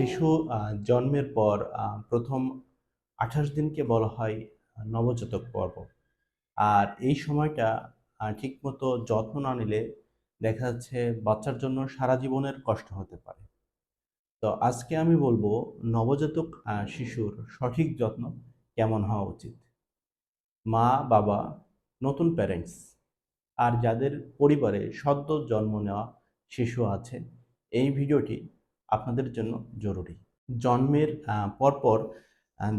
শিশু জন্মের পর প্রথম আঠাশ দিনকে বলা হয় নবজাতক পর্ব। আর এই সময়টা ঠিকমতো যত্ন না নিলে দেখা যাচ্ছে বাচ্চার জন্য সারা জীবনের কষ্ট হতে পারে। তো আজকে আমি বলব, নবজাতক শিশুর সঠিক যত্ন কেমন হওয়া উচিত? মা, বাবা, নতুন প্যারেন্টস আর যাদের পরিবারে সদ্য জন্ম নেওয়া শিশু আছে, এই ভিডিওটি আপনাদের জন্য জরুরি। জন্মের পরপর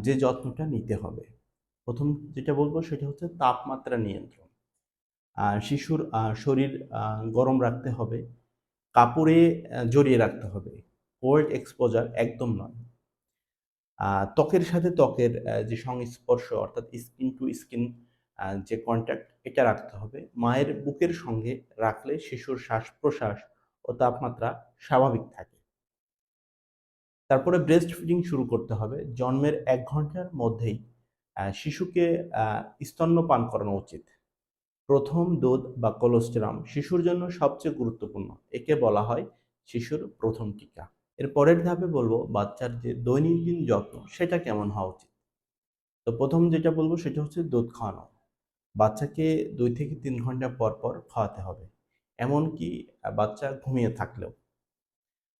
যে যত্নটা নিতে হবে। প্রথম যেটা বলব সেটা হচ্ছে তাপমাত্রা নিয়ন্ত্রণ। শিশুর শরীর গরম রাখতে হবে। কাপড়ে জড়িয়ে রাখতে হবে। কোল্ড এক্সপোজার একদম নয়। ত্বকের সাথে ত্বকের যে সংস্পর্শ অর্থাৎ স্কিন টু স্কিন যে কন্ট্যাক্ট এটা রাখতে হবে। মায়ের বুকের সঙ্গে রাখলে শিশুর শ্বাস প্রশ্বাস ও তাপমাত্রা স্বাভাবিক থাকে। তারপরে ব্রেস্ট ফিডিং শুরু করতে হবে। জন্মের এক ঘণ্টার মধ্যেই শিশুকে স্তন্যপান করানো উচিত। প্রথম দুধ বা কোলোস্টেরাম শিশুর জন্য সবচেয়ে গুরুত্বপূর্ণ। একে বলা হয় শিশুর প্রথম টিকা। এর পরের ধাপে বলব বাচ্চার যে দৈনন্দিন যত্ন, সেটা কেমন হওয়া উচিত? তো প্রথম যেটা বলব সেটা হচ্ছে দুধ খাওয়ানো। বাচ্চাকে দুই থেকে তিন ঘণ্টা পর পর খাওয়াতে হবে। এমনকি বাচ্চা ঘুমিয়ে থাকলেও।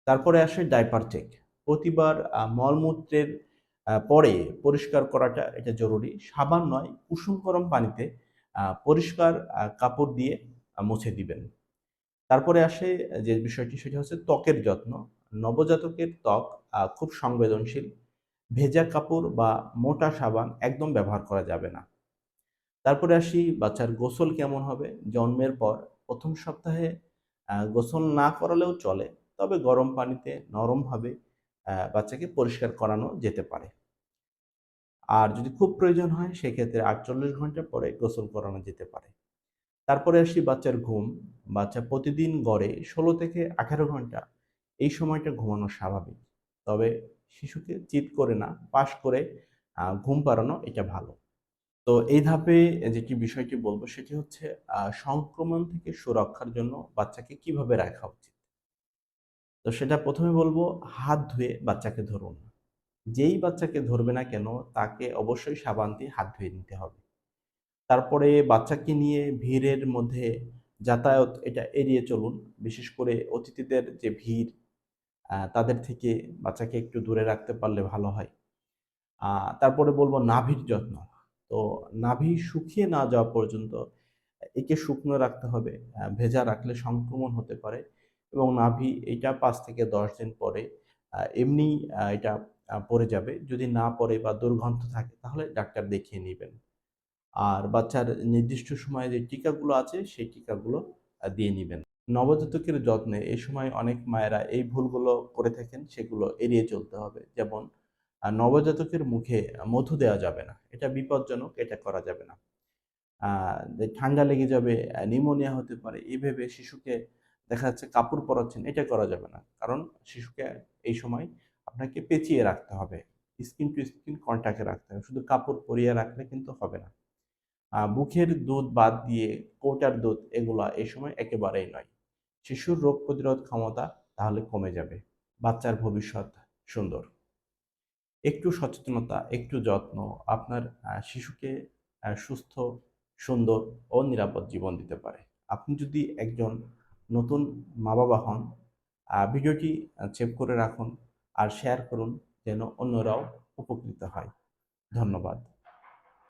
তারপরে আসে ডাইপার চেক প্রতিবার মলমূত্রের পরে পরিষ্কার করাটা এটা জরুরি। সাবান নয় কুসুম গরম পানিতে পরিষ্কার কাপড় দিয়ে মুছে দিবেন। তারপরে আসে যে বিষয়টি সেটা হচ্ছে ত্বকের যত্ন। নবজাতকের ত্বক খুব সংবেদনশীল। ভেজা কাপড় বা মোটা সাবান একদম ব্যবহার করা যাবে না। তারপরে আসি, বাচ্চার গোসল কেমন হবে? জন্মের পর প্রথম সপ্তাহে গোসল না করালেও চলে, তবে গরম পানিতে নরমভাবে বাচ্চাকে পরিষ্কার করানো যেতে পারে। আর যদি খুব প্রয়োজন হয়, সেক্ষেত্রে আটচল্লিশ ঘণ্টা পরে গোসল করানো যেতে পারে। তারপরে আসি বাচ্চার ঘুম। বাচ্চা প্রতিদিন গড়ে ষোলো থেকে আঠারো ঘণ্টা। এই সময়টা ঘুমানো স্বাভাবিক। তবে শিশুকে চিৎ করে না, পাশ করে ঘুম পাড়ানো এটা ভালো। তো এই ধাপে যেটি বিষয়টি বলব, সেটি হচ্ছে সংক্রমণ থেকে সুরক্ষার জন্য বাচ্চাকে কীভাবে রাখা উচিত? তো সেটা প্রথমে বলব হাত ধুয়ে বাচ্চাকে ধরুন। যেই বাচ্চাকে ধরবে না কেন, তাকে অবশ্যই সাবান দিয়ে হাত ধুয়ে নিতে হবে। তারপরে বাচ্চাকে নিয়ে ভিড়ের মধ্যে যাতায়াত এটা এড়িয়ে চলুন। বিশেষ করে অতিথিদের যে ভিড় তাদের থেকে বাচ্চাকে একটু দূরে রাখতে পারলে ভালো হয়। তারপরে বলব নাভির যত্ন। তো নাভি শুকিয়ে না যাওয়া পর্যন্ত একে শুকনো রাখতে হবে। ভেজা রাখলে সংক্রমণ হতে পারে। এবং নাভি এটা পাঁচ থেকে দশ দিন পরে এমনি এটা পড়ে যাবে। যদি না পড়ে বা দুর্গন্ধ থাকে, তাহলে ডাক্তার দেখিয়ে নেবেন। আর বাচ্চার নির্দিষ্ট সময়ে যে টিকাগুলো আছে, সেই টিকাগুলো দিয়ে নেবেন। নবজাতকের যত্নে এই সময় অনেক মায়েরা এই ভুলগুলো করে থাকেন, সেগুলো এড়িয়ে চলতে হবে। যেমন নবজাতকের মুখে মধু দেওয়া যাবে না। এটা বিপজ্জনক, এটা করা যাবে না। ঠান্ডা লেগে যাবে নিউমোনিয়া হতে পারে এই ভেবে শিশুকে দেখা যাচ্ছে কাপড় পরাচ্ছেন, এটা করা যাবে না। কারণ শিশুকে এই সময় আপনাকে পেঁচিয়ে রাখতে হবে স্কিন টু স্কিন কন্ট্যাক্টে রাখতে হবে। শুধু কাপড় পরিয়ে রাখলে কিন্তু হবে না। বুকের দুধ বাদ দিয়ে কোটার দুধ এগুলা এই সময় একেবারেই নয়। শিশুর রোগ প্রতিরোধ ক্ষমতা তাহলে কমে যাবে। বাচ্চার ভবিষ্যৎ সুন্দর। একটু সচেতনতা, একটু যত্ন আপনার শিশুকে সুস্থ, সুন্দর ও নিরাপদ জীবন দিতে পারে। আপনি যদি একজন নতুন মা বাবা হন ভিডিওটি সেভ করে রাখুন আর শেয়ার করুন যেন অন্যরাও উপকৃত হয়। ধন্যবাদ।